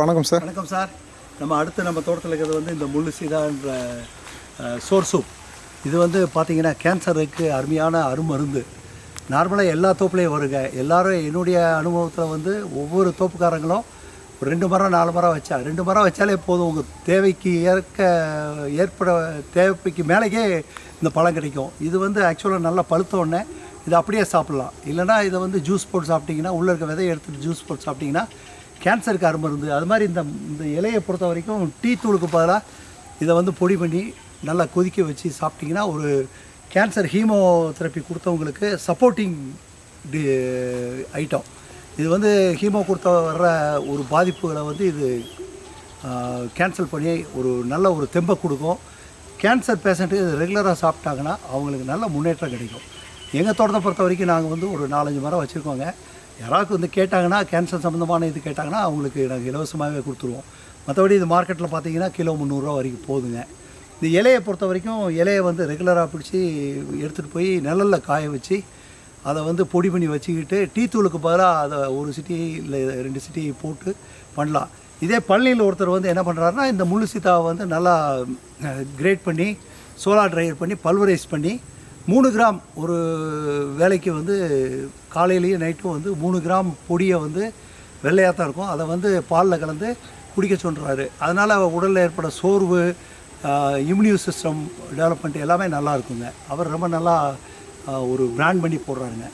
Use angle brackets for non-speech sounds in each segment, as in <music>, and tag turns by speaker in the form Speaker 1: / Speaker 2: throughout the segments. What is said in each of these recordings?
Speaker 1: வணக்கம் சார்
Speaker 2: வணக்கம் சார் நம்ம அடுத்து நம்ம தோட்டத்தில் இருக்கிறது வந்து இந்த முள்ளு சீதான்ற சோர் சூப். இது வந்து பார்த்தீங்கன்னா கேன்சருக்கு அருமையான அருமருந்து. நார்மலாக எல்லா தோப்புலையும் வருங்க. எல்லாரும் என்னுடைய அனுபவத்தில் வந்து ஒவ்வொரு தோப்புக்காரங்களும் ஒரு ரெண்டு மரம் நாலு மரம் வச்சா ரெண்டு மரம் வச்சாலே போதும். உங்கள் தேவைக்கு ஏற்க ஏற்பட தேவைக்கு மேலேயே இந்த பழம் கிடைக்கும். இது வந்து ஆக்சுவலாக நல்லா பழுத்த உடனே இதை அப்படியே சாப்பிட்லாம். இல்லைனா இதை வந்து ஜூஸ் போட்டு சாப்பிட்டிங்கன்னா உள்ளே இருக்க விதையை எடுத்துகிட்டு ஜூஸ் போட்டு சாப்பிட்டிங்கன்னா கேன்சருக்கு அருமருந்து அது மாதிரி இந்த இந்த இலையை பொறுத்த வரைக்கும் டீ தூளுக்கு பதிலாக இதை வந்து பொடி பண்ணி நல்லா கொதிக்க வச்சு சாப்பிட்டிங்கன்னா ஒரு கேன்சர் ஹீமோதெரப்பி கொடுத்தவங்களுக்கு சப்போர்ட்டிங் டி ஐட்டம் இது வந்து ஹீமோ கொடுத்த வர்ற ஒரு பாதிப்புகளை வந்து இது கேன்சல் பண்ணி ஒரு நல்ல ஒரு தெம்பை கொடுக்கும். கேன்சர் பேஷண்ட்டு இது ரெகுலராக சாப்பிட்டாங்கன்னா அவங்களுக்கு நல்ல முன்னேற்றம் கிடைக்கும். எங்கள் தோட்டத்தை பொறுத்த வரைக்கும் நாங்கள் வந்து ஒரு நாலஞ்சு மரம் வச்சுருக்கோங்க. யாராவது வந்து கேட்டாங்கன்னா கேன்சர் சம்மந்தமான இது கேட்டாங்கன்னா அவங்களுக்கு நாங்கள் இலவசமாகவே கொடுத்துருவோம். மற்றபடி இது மார்க்கெட்டில் பார்த்தீங்கன்னா கிலோ முந்நூறுரூவா வரைக்கும் போதுங்க. இந்த இலையை பொறுத்த வரைக்கும் இலையை வந்து ரெகுலராக பிடிச்சி எடுத்துகிட்டு போய் நிழலில் காய வச்சு அதை வந்து பொடி பண்ணி வச்சுக்கிட்டு டீ தூளுக்கு பதிலாக அதை ஒரு சிட்டி இல்லை ரெண்டு சிட்டி போட்டு பண்ணலாம். இதே பள்ளியில் ஒருத்தர் வந்து என்ன பண்ணுறாருன்னா இந்த முள்ளு சீத்தாவை வந்து நல்லா கிரேட் பண்ணி சோலார் ட்ரையர் பண்ணி பல்வரைஸ் பண்ணி மூணு கிராம் ஒரு வேலைக்கு வந்து காலையிலையும் நைட்டும் வந்து மூணு கிராம் பொடியை வந்து வெள்ளையாக தான் இருக்கும். அதை வந்து பாலில் கலந்து குடிக்க சொல்கிறாரு அதனால் உடலில் ஏற்பட சோர்வு இம்யூனியூ சிஸ்டம் டெவலப்மெண்ட் எல்லாமே நல்லா இருக்குங்க. அவர் ரொம்ப நல்லா ஒரு பிராண்ட் பண்ணி போடுறாருங்க.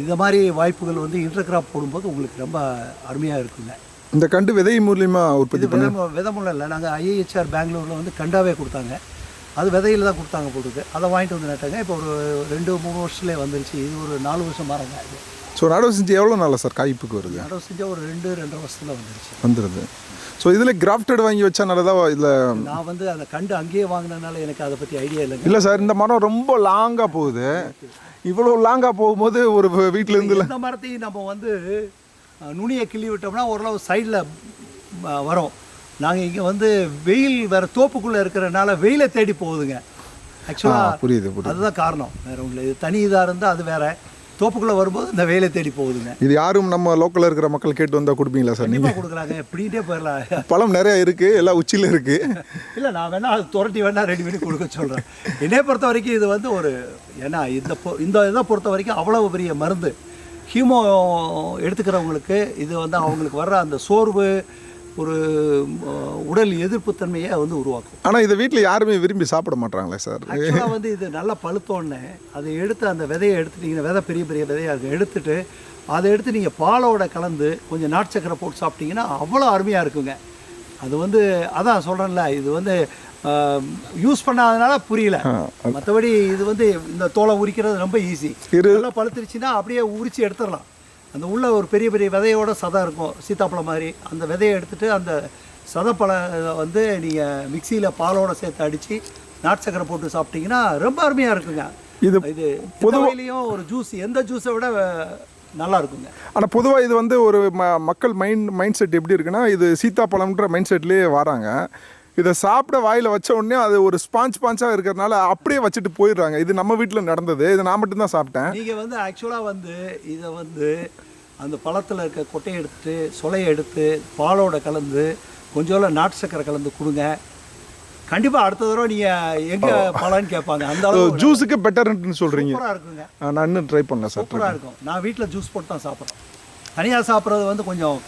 Speaker 2: இந்த மாதிரி வாய்ப்புகள் வந்து இன்டர்கிராப் போடும்போது உங்களுக்கு ரொம்ப அருமையாக இருக்குங்க.
Speaker 1: இந்த கண்டு விதை மூலியமா உற்பத்தி
Speaker 2: வித விதமுள்ள இல்லை நாங்கள் ஐஏஹெச்ஆர் பெங்களூரில் வந்து கண்டாவே கொடுத்தாங்க. அது விதையில தான் கொடுத்தாங்க போட்டுருக்கு அதை வாங்கிட்டு வந்து நட்டாங்க. இப்போ ஒரு ரெண்டு மூணு வருஷத்துலேயே வந்துருச்சு. இது ஒரு நாலு வருஷம் மரங்க இது.
Speaker 1: ஸோ நடவு செஞ்சு எவ்வளோ நாளில் சார் காய்ப்புக்கு வருது?
Speaker 2: நடவு செஞ்சால் ஒரு ரெண்டு ரெண்டரை வருஷத்தில் வந்துருச்சு.
Speaker 1: வந்துடுது ஸோ இதில் கிராஃப்டட் வாங்கி வச்சா நல்லதா? இதில்
Speaker 2: நான் வந்து அந்த கண்டு அங்கேயே வாங்கினதுனால எனக்கு அதை பற்றி ஐடியா இல்லைங்க.
Speaker 1: இல்லை சார் இந்த மரம் ரொம்ப லாங்காக போகுது. இவ்வளோ லாங்காக போகும்போது ஒரு வீட்டில் இருந்து
Speaker 2: இந்த மரத்தையும் நம்ம வந்து நுனியை கிள்ளி விட்டோம்னா ஓரளவு சைடில் வரும். நாங்கள் இங்கே வந்து வெயில் வேறு தோப்புக்குள்ளே இருக்கிறனால வெயிலை தேடி போகுதுங்க. ஆக்சுவலாக
Speaker 1: புரியுது
Speaker 2: அதுதான் காரணம். வேறு ஒன்றும் இது தனி இதாக இருந்தால் அது வேற. தோப்புக்குள்ளே வரும்போது இந்த வெயிலை தேடி போகுதுங்க.
Speaker 1: இது யாரும் நம்ம லோக்கலில் இருக்கிற மக்கள் கேட்டு வந்தால் கொடுப்பீங்களா சார் நீங்கள்
Speaker 2: கொடுக்குறாங்க. எப்படின்ட்டே போயிடலாம். <laughs>
Speaker 1: பழம் நிறைய இருக்குது எல்லாம் உச்சியில் இருக்குது <laughs>
Speaker 2: இல்லை நான் வேணா அது துரட்டி வேணா ரெடி பண்ணி கொடுக்க சொல்கிறேன் என்னைய பொறுத்த வரைக்கும் இது வந்து ஒரு ஏன்னா இந்த இந்த இதை பொறுத்த வரைக்கும் அவ்வளவு பெரிய மருந்து. ஹீமோ எடுத்துக்கிறவங்களுக்கு இது வந்து அவங்களுக்கு வர்ற அந்த சோர்வு ஒரு உடல் எதிர்ப்புத்தன்மையை வந்து உருவாக்கும்.
Speaker 1: ஆனால் இதை வீட்டில் யாருமே விரும்பி சாப்பிட மாட்டாங்களே சார்?
Speaker 2: ஆக்சுவலாக வந்து இது நல்லா பழுத்தோடனே அதை எடுத்து அந்த விதையை எடுத்துட்டீங்கன்னா விதை பெரிய பெரிய விதையாக இருக்கும் எடுத்துட்டு அதை எடுத்து நீங்கள் பாலோட கலந்து கொஞ்சம் நாட்டு சக்கரை போட்டு சாப்பிட்டீங்கன்னா அவ்வளோ அருமையாக இருக்குங்க. அது வந்து அதான் சொல்கிறேன்ல இது வந்து யூஸ் பண்ணாதனால புரியல. மற்றபடி இது வந்து இந்த தோலை உரிக்கிறது ரொம்ப ஈஸி நல்லா பழுத்துருச்சுன்னா அப்படியே உரிச்சு எடுத்துடலாம். அந்த உள்ள ஒரு பெரிய பெரிய விதையோட சதம் இருக்கும் சீத்தாப்பழம் மாதிரி. அந்த விதையை எடுத்துட்டு அந்த சதப்பழம் வந்து நீங்கள் மிக்சியில் பாலோட சேர்த்து அடித்து நாட்டு சக்கரை போட்டு சாப்பிட்டீங்கன்னா ரொம்ப அருமையாக இருக்குங்க.
Speaker 1: இது
Speaker 2: இது பொதுவையிலையும் ஒரு ஜூஸ் எந்த ஜூஸை விட நல்லா இருக்குங்க.
Speaker 1: ஆனால் பொதுவாக இது வந்து ஒரு ம மக்கள் மைண்ட் மைண்ட் செட் எப்படி இருக்குன்னா இது சீத்தாப்பழம்ன்ற மைண்ட் செட்லேயே வராங்க. இதை சாப்பிட வாயில் வச்ச உடனே அது ஒரு ஸ்பாஞ்ச் ஸ்பாஞ்சாக இருக்கிறதுனால அப்படியே வச்சுட்டு போயிடுறாங்க. இது நம்ம வீட்டில் நடந்தது. இது நான் மட்டும்தான் சாப்பிட்டேன்.
Speaker 2: நீங்கள் வந்து ஆக்சுவலாக வந்து இதை வந்து அந்த பழத்தில் இருக்க கொட்டையை எடுத்துட்டு சொலையை எடுத்து பாலோட கலந்து கொஞ்சோல நாட்டு சக்கரை கலந்து கொடுங்க. கண்டிப்பாக அடுத்த தடவை நீங்கள் எங்கே பழம்னு கேட்பாங்க. அந்த அளவு
Speaker 1: ஜூஸுக்கு பெட்டர்னு சொல்கிறீங்க
Speaker 2: சூப்பராக இருக்குங்க.
Speaker 1: நான் இன்னும் ட்ரை பண்ணல சார்.
Speaker 2: சூப்பராக இருக்கும். நான் வீட்டில் ஜூஸ் போட்டு தான் சாப்பிட்றேன் தனியாக சாப்பிட்றது வந்து கொஞ்சம்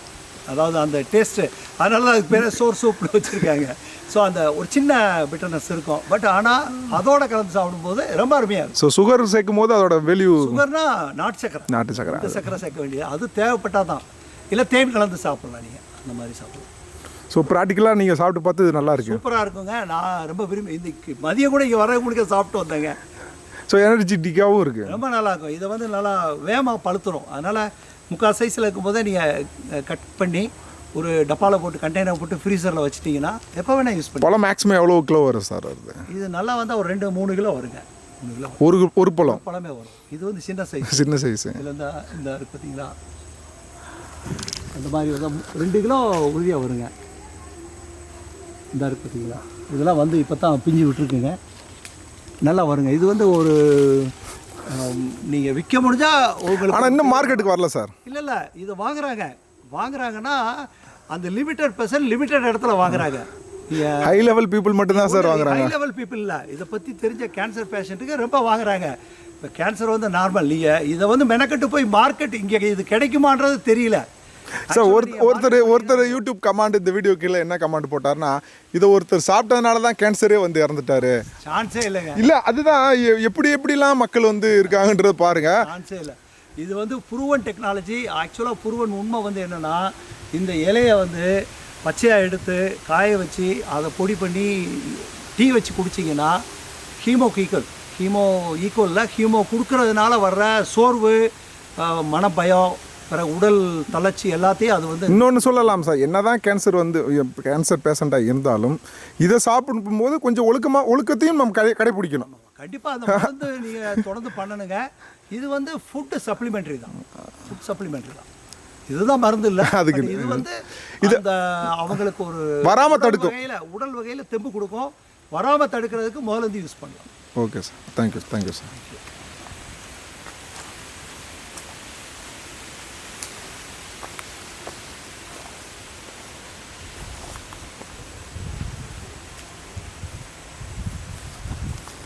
Speaker 2: அதாவது அந்த டேஸ்ட்டு அதனால தான் அதுக்கு பேர் சோர் சூப்னு வச்சுருக்காங்க. ஸோ அந்த ஒரு சின்ன பிட்டர்னஸ் இருக்கும். பட் ஆனால் அதோட கலந்து சாப்பிடும்போது ரொம்ப அருமையாக இருக்கும்.
Speaker 1: ஸோ சுகர் சேர்க்கும் போது அதோட வேல்யூ
Speaker 2: சுகர்னா நாட்டு சக்கரை.
Speaker 1: நாட்டு சக்கரை.
Speaker 2: இந்த சக்கரை சேர்க்க வேண்டியது. அது தேவைப்பட்டால் தான். இல்லை தேன் கலந்து சாப்பிடலாம் நீங்கள் அந்த மாதிரி சாப்பிடலாம்.
Speaker 1: ஸோ ப்ராக்டிக்கலாக நீங்கள் சாப்பிட்டு பார்த்து இது நல்லா இருக்கு.
Speaker 2: சூப்பராக இருக்குங்க. நான் ரொம்ப விரும்பி இன்னைக்கு மதியம் கூட இங்கே வர முடிக்க சாப்பிட்டு வந்தேங்க.
Speaker 1: ஸோ எனர்ஜெட்டிக்காகவும் இருக்குது
Speaker 2: ரொம்ப நல்லா இருக்கும். இதை வந்து நல்லா வேகமாக பழுத்துரும். அதனால் முக்கால் சைஸில் இருக்கும்போதே நீங்கள் கட் பண்ணி ஒரு டப்பாவில் போட்டு கண்டெய்னர் போட்டு ஃப்ரீசரில் வச்சிட்டிங்கன்னா எப்போ வேணால் யூஸ் பண்ணி
Speaker 1: பழம் மேக்ஸிமம் எவ்வளோ கிலோ வரும் சார் வருது?
Speaker 2: இது நல்லா வந்தால் ஒரு ரெண்டு மூணு கிலோ வருங்க. மூணு கிலோ
Speaker 1: ஒரு ஒரு பழம்?
Speaker 2: பழமே வரும். இது வந்து சின்ன சைஸ் <laughs>
Speaker 1: சின்ன சைஸு
Speaker 2: இதில் இந்த இந்த பார்த்தீங்களா அந்த மாதிரி வந்து ரெண்டு கிலோ உறுதியாக வருங்க. இந்த இருக்கு பார்த்தீங்களா இதெல்லாம் வந்து இப்போ தான் பிஞ்சு விட்டுருக்குங்க. நல்லா வருங்க. இது வந்து ஒரு நீங்கள் விற்க முடிஞ்சால் உங்களுக்கு
Speaker 1: ஆனால் இன்னும் மார்க்கெட்டுக்கு வரல சார்.
Speaker 2: இல்லை இல்லை இது வாங்குறாங்க. வாங்குறாங்கன்னா அந்த லிமிட்டட் பர்சன் லிமிட்டட் இடத்துல வாங்குறாங்க.
Speaker 1: ஹை லெவல் பீப்புள் மட்டும்தான் சார் வாங்குறாங்க.
Speaker 2: ஹை லெவல் பீப்புள் இல்லை. இதை பற்றி தெரிஞ்ச கேன்சர் பேஷண்ட்டுக்கு ரொம்ப வாங்குறாங்க. இப்போ கேன்சர் வந்து நார்மல் நீங்கள் இதை வந்து மெனக்கட்டு போய் மார்க்கெட் இங்கே இது கிடைக்குமான்றது தெரியல.
Speaker 1: சார் ஒரு ஒருத்தர் ஒருத்தர் யூடியூப் கமாண்ட் இந்த வீடியோ கீழே என்ன கமாண்ட் போட்டாருன்னா இதை ஒருத்தர் சாப்பிட்டதுனால தான் கேன்சரே வந்து இறந்துட்டாரு.
Speaker 2: சான்ஸே இல்லைங்க.
Speaker 1: இல்ல அதுதான் எப்படி எப்படிலாம் மக்கள் வந்து இருக்காங்கன்றத பாருங்க.
Speaker 2: சான்ஸே இல்லை. இது வந்து புருவன் டெக்னாலஜி ஆக்சுவலாக புருவன் உண்மை வந்து என்னென்னா இந்த இலையை வந்து பச்சையாக எடுத்து காய வச்சு அதை பொடி பண்ணி டீ வச்சு குடிச்சிங்கன்னா ஹீமோ ஈக்குவல் ஹீமோ ஈக்குவலில் ஹீமோ கொடுக்கறதுனால வர்ற சோர்வு அஹ், மனபயம் பிறகு உடல் தளர்ச்சி எல்லாத்தையும் அது வந்து
Speaker 1: இன்னொன்று சொல்லலாம் சார். என்னதான் கேன்சர் வந்து கேன்சர் பேஷண்ட்டாக இருந்தாலும் இதை சாப்பிடும்போது கொஞ்சம் ஒழுக்கமாக ஒழுக்கத்தையும் நம்ம கடை கடைப்பிடிக்கணும்.
Speaker 2: கண்டிப்பாக அந்த மருந்து நீங்கள் தொடர்ந்து பண்ணணுங்க. இது வந்து ஃபுட்டு சப்ளிமெண்ட்ரி தான். ஃபுட் சப்ளிமெண்ட்ரி தான். இதுதான் மருந்து இல்லை. <laughs>
Speaker 1: அதுக்கு
Speaker 2: இது வந்து அந்த அவங்களுக்கு ஒரு
Speaker 1: வராம தடுக்கும்.
Speaker 2: வகையில உடல் வகையில் தெம்பு கொடுக்கும். வராமல் தடுக்கிறதுக்கு முதல்ல இருந்து யூஸ் பண்ணலாம்.
Speaker 1: Okay sir thank you thank you sir